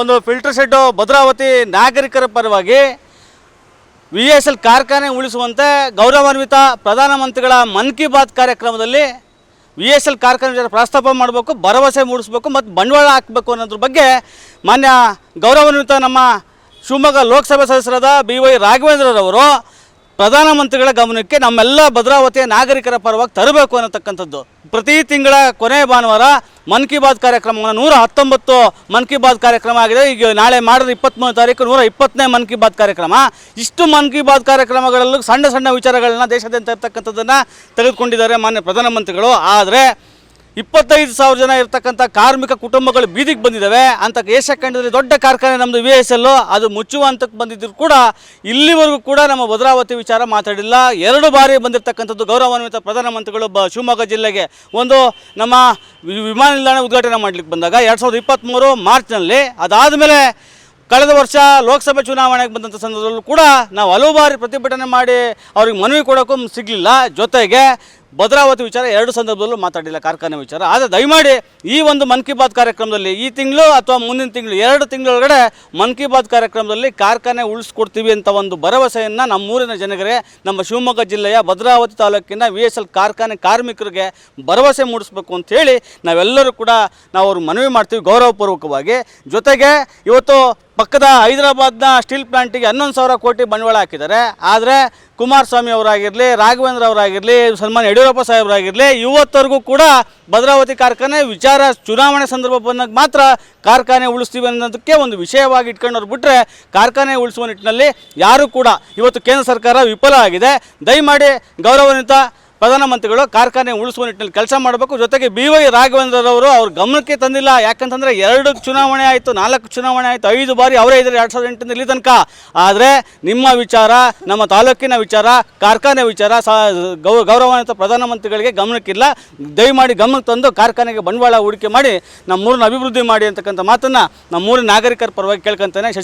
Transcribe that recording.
ಒಂದು filter shed Bhadravati ನಾಗರಿಕರ ಪರವಾಗಿ ವಿ ಎಸ್ ಎಲ್ ಕಾರ್ಖಾನೆ ಉಳಿಸುವಂತೆ ಗೌರವಾನ್ವಿತ ಪ್ರಧಾನಮಂತ್ರಿಗಳ ಮನ್ ಕಿ ಬಾತ್ ಕಾರ್ಯಕ್ರಮದಲ್ಲಿ ವಿ ಎಸ್ ಎಲ್ ಕಾರ್ಖಾನೆ ಪ್ರಸ್ತಾಪ ಮಾಡಬೇಕು, ಭರವಸೆ ಮೂಡಿಸಬೇಕು ಮತ್ತು ಬಂಡವಾಳ ಹಾಕಬೇಕು ಅನ್ನೋದ್ರ ಬಗ್ಗೆ ಮಾನ್ಯ ಗೌರವಾನ್ವಿತ ನಮ್ಮ ಶಿವಮೊಗ್ಗ ಲೋಕಸಭಾ ಸದಸ್ಯರಾದ ಬಿ ವೈ ರಾಘವೇಂದ್ರರವರು ಪ್ರಧಾನಮಂತ್ರಿಗಳ ಗಮನಕ್ಕೆ ನಮ್ಮೆಲ್ಲ ಭದ್ರಾವತಿಯ ನಾಗರಿಕರ ಪರವಾಗಿ ತರಬೇಕು ಅನ್ನತಕ್ಕಂಥದ್ದು. ಪ್ರತಿ ತಿಂಗಳ ಕೊನೆ ಭಾನುವಾರ ಮನ್ ಕಿ ಬಾತ್ ಕಾರ್ಯಕ್ರಮವನ್ನು ನೂರ ಹತ್ತೊಂಬತ್ತು ಮನ್ ಕಿ ಬಾತ್ ಕಾರ್ಯಕ್ರಮ ಆಗಿದೆ. ಈಗ ನಾಳೆ ಮಾಡಿದ್ರೆ ಇಪ್ಪತ್ತ್ಮೂರು ತಾರೀಕು ನೂರ ಇಪ್ಪತ್ತನೇ ಮನ್ ಕಿ ಬಾತ್ ಕಾರ್ಯಕ್ರಮ. ಇಷ್ಟು ಮನ್ ಕಿ ಬಾತ್ ಕಾರ್ಯಕ್ರಮಗಳಲ್ಲೂ ಸಣ್ಣ ಸಣ್ಣ ವಿಚಾರಗಳನ್ನ ದೇಶಾದ್ಯಂತ ಇರ್ತಕ್ಕಂಥದ್ದನ್ನು ತೆಗೆದುಕೊಂಡಿದ್ದಾರೆ ಮಾನ್ಯ ಪ್ರಧಾನಮಂತ್ರಿಗಳು. ಆದರೆ ಇಪ್ಪತ್ತೈದು ಸಾವಿರ ಜನ ಇರ್ತಕ್ಕಂಥ ಕಾರ್ಮಿಕ ಕುಟುಂಬಗಳು ಬೀದಿಗೆ ಬಂದಿದ್ದಾವೆ. ಅಂತ ಏಷ್ಯಾ ಖಂಡದಲ್ಲಿ ದೊಡ್ಡ ಕಾರ್ಖಾನೆ ನಮ್ಮದು ವಿ ಎಸ್ ಎಲ್ಲು ಅದು ಮುಚ್ಚುವ ಹಂತಕ್ಕೆ ಬಂದಿದ್ದರೂ ಕೂಡ ಇಲ್ಲಿವರೆಗೂ ಕೂಡ ನಮ್ಮ ಭದ್ರಾವತಿ ವಿಚಾರ ಮಾತಾಡಿಲ್ಲ. ಎರಡು ಬಾರಿ ಬಂದಿರತಕ್ಕಂಥದ್ದು ಗೌರವಾನ್ವಿತ ಪ್ರಧಾನಮಂತ್ರಿಗಳು ಬ ಶಿವಮೊಗ್ಗ ಜಿಲ್ಲೆಗೆ. ಒಂದು ನಮ್ಮ ವಿಮಾನ ನಿಲ್ದಾಣ ಉದ್ಘಾಟನೆ ಮಾಡಲಿಕ್ಕೆ ಬಂದಾಗ ಎರಡು ಸಾವಿರದ ಇಪ್ಪತ್ತ್ಮೂರು ಮಾರ್ಚ್ನಲ್ಲಿ. ಅದಾದಮೇಲೆ ಕಳೆದ ವರ್ಷ ಲೋಕಸಭೆ ಚುನಾವಣೆಗೆ ಬಂದಂಥ ಸಂದರ್ಭದಲ್ಲೂ ಕೂಡ ನಾವು ಹಲವು ಬಾರಿ ಪ್ರತಿಭಟನೆ ಮಾಡಿ ಅವ್ರಿಗೆ ಮನವಿ ಕೊಡೋಕ್ಕೂ ಸಿಗಲಿಲ್ಲ. ಜೊತೆಗೆ ಭದ್ರಾವತಿ ವಿಚಾರ ಎರಡು ಸಂದರ್ಭದಲ್ಲೂ ಮಾತಾಡಿಲ್ಲ, ಕಾರ್ಖಾನೆ ವಿಚಾರ. ಆದರೆ ದಯಮಾಡಿ ಈ ಒಂದು ಮನ್ ಕಿ ಬಾತ್ ಕಾರ್ಯಕ್ರಮದಲ್ಲಿ, ಈ ತಿಂಗಳು ಅಥವಾ ಮುಂದಿನ ತಿಂಗಳು, ಎರಡು ತಿಂಗಳೊಳಗಡೆ ಮನ್ ಕಿ ಬಾತ್ ಕಾರ್ಯಕ್ರಮದಲ್ಲಿ ಕಾರ್ಖಾನೆ ಉಳಿಸ್ಕೊಡ್ತೀವಿ ಅಂತ ಒಂದು ಭರವಸೆಯನ್ನು ನಮ್ಮೂರಿನ ಜನರಿಗೆ ನಮ್ಮ ಶಿವಮೊಗ್ಗ ಜಿಲ್ಲೆಯ ಭದ್ರಾವತಿ ತಾಲೂಕಿನ ವಿ ಎಸ್ ಎಲ್ ಕಾರ್ಖಾನೆ ಕಾರ್ಮಿಕರಿಗೆ ಭರವಸೆ ಮೂಡಿಸ್ಬೇಕು ಅಂತ ನಾವೆಲ್ಲರೂ ಕೂಡ ನಾವು ಅವ್ರಿಗೆ ಮನವಿ ಮಾಡ್ತೀವಿ ಗೌರವಪೂರ್ವಕವಾಗಿ. ಜೊತೆಗೆ ಇವತ್ತು ಪಕ್ಕದ ಹೈದರಾಬಾದ್ನ ಸ್ಟೀಲ್ ಪ್ಲಾಂಟಿಗೆ ಹನ್ನೊಂದು ಸಾವಿರ ಕೋಟಿ ಬಂಡವಾಳ ಹಾಕಿದ್ದಾರೆ. ಆದರೆ ಕುಮಾರಸ್ವಾಮಿ ಅವರಾಗಿರಲಿ, ರಾಘವೇಂದ್ರ ಅವರಾಗಿರಲಿ ಸನ್ಮಾನ್ ಯಡಿಯೂರಪ್ಪ ಸಾಹೇಬರಾಗಿರಲಿ, ಇವತ್ತವರೆಗೂ ಕೂಡ ಭದ್ರಾವತಿ ಕಾರ್ಖಾನೆ ವಿಚಾರ ಚುನಾವಣೆ ಸಂದರ್ಭ ಬಂದಾಗ ಮಾತ್ರ ಕಾರ್ಖಾನೆ ಉಳಿಸ್ತೀವಿ ಅನ್ನೋದಕ್ಕೆ ಒಂದು ವಿಷಯವಾಗಿ ಇಟ್ಕೊಂಡವ್ರು ಬಿಟ್ಟರೆ ಕಾರ್ಖಾನೆ ಉಳಿಸುವ ನಿಟ್ಟಿನಲ್ಲಿ ಯಾರೂ ಕೂಡ ಇವತ್ತು ಕೇಂದ್ರ ಸರ್ಕಾರ ವಿಫಲ ಆಗಿದೆ. ದಯಮಾಡಿ ಗೌರವಾನ್ವಿತ ಪ್ರಧಾನಮಂತ್ರಿಗಳು ಕಾರ್ಖಾನೆ ಉಳಿಸುವ ನಿಟ್ಟಿನಲ್ಲಿ ಕೆಲಸ ಮಾಡಬೇಕು. ಜೊತೆಗೆ ಬಿ ವೈ ರಾಘವೇಂದ್ರರವರು ಅವ್ರ ಗಮನಕ್ಕೆ ತಂದಿಲ್ಲ. ಯಾಕಂತಂದರೆ ಎರಡು ಚುನಾವಣೆ ಆಯಿತು, ನಾಲ್ಕು ಚುನಾವಣೆ ಆಯಿತು, ಐದು ಬಾರಿ ಅವರೇ ಇದ್ದಾರೆ ಎರಡು ಸಾವಿರದ ಎಂಟರಿಂದ ತನಕ. ಆದರೆ ನಿಮ್ಮ ವಿಚಾರ, ನಮ್ಮ ತಾಲೂಕಿನ ವಿಚಾರ, ಕಾರ್ಖಾನೆ ವಿಚಾರ ಗೌ, ಗೌರವಾನ್ವಿತ ಪ್ರಧಾನಮಂತ್ರಿಗಳಿಗೆ ಗಮನಕ್ಕಿಲ್ಲ. ದಯಮಾಡಿ ಗಮನಕ್ಕೆ ತಂದು ಕಾರ್ಖಾನೆಗೆ ಬಂಡವಾಳ ಹೂಡಿಕೆ ಮಾಡಿ, ನಮ್ಮೂರನ್ನ ಅಭಿವೃದ್ಧಿ ಮಾಡಿ ಅಂತಕ್ಕಂಥ ಮಾತನ್ನು ನಮ್ಮೂರಿನ ನಾಗರಿಕರ ಪರವಾಗಿ ಕೇಳ್ಕೊಂತಾನೆ. ಶಶಿ